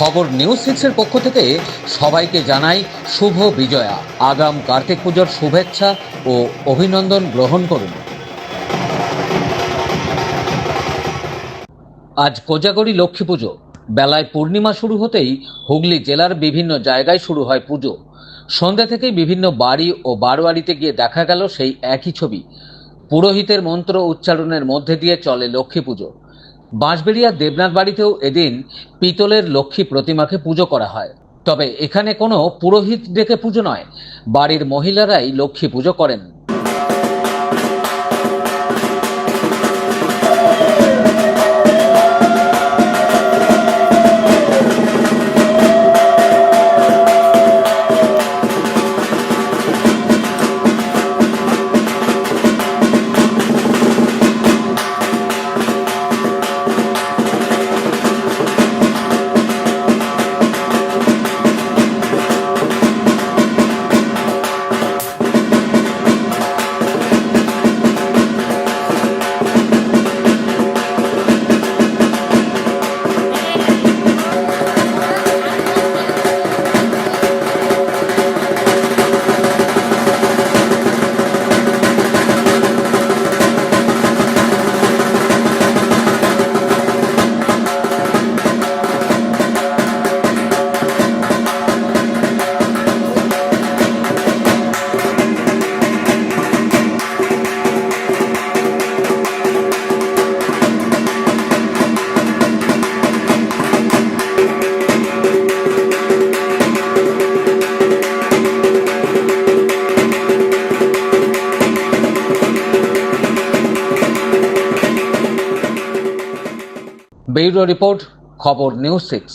খবর নিউজ সিক্সের পক্ষ থেকে সবাইকে জানাই শুভ বিজয়া। আগাম কার্তিক পুজোর শুভেচ্ছা ও অভিনন্দন গ্রহণ করুন। আজ কোজাগরী লক্ষ্মী পুজো। বেলায় পূর্ণিমা শুরু হতেই হুগলি জেলার বিভিন্ন জায়গায় শুরু হয় পুজো। সন্ধ্যা থেকেই বিভিন্ন বাড়ি ও বারোয়ারিতে গিয়ে দেখা গেল সেই একই ছবি। পুরোহিতের মন্ত্র উচ্চারণের মধ্যে দিয়ে চলে লক্ষ্মী পুজো। বাঁশবেড়িয়া দেবনাথ বাড়িতেও এদিন পিতলের লক্ষ্মী প্রতিমাকে পুজো করা হয়। তবে এখানে কোনো পুরোহিত ডেকে পুজো নয়, বাড়ির মহিলারাই লক্ষ্মী পুজো করেন। ব্যুরো রিপোর্ট খবর নিউজ সিক্স।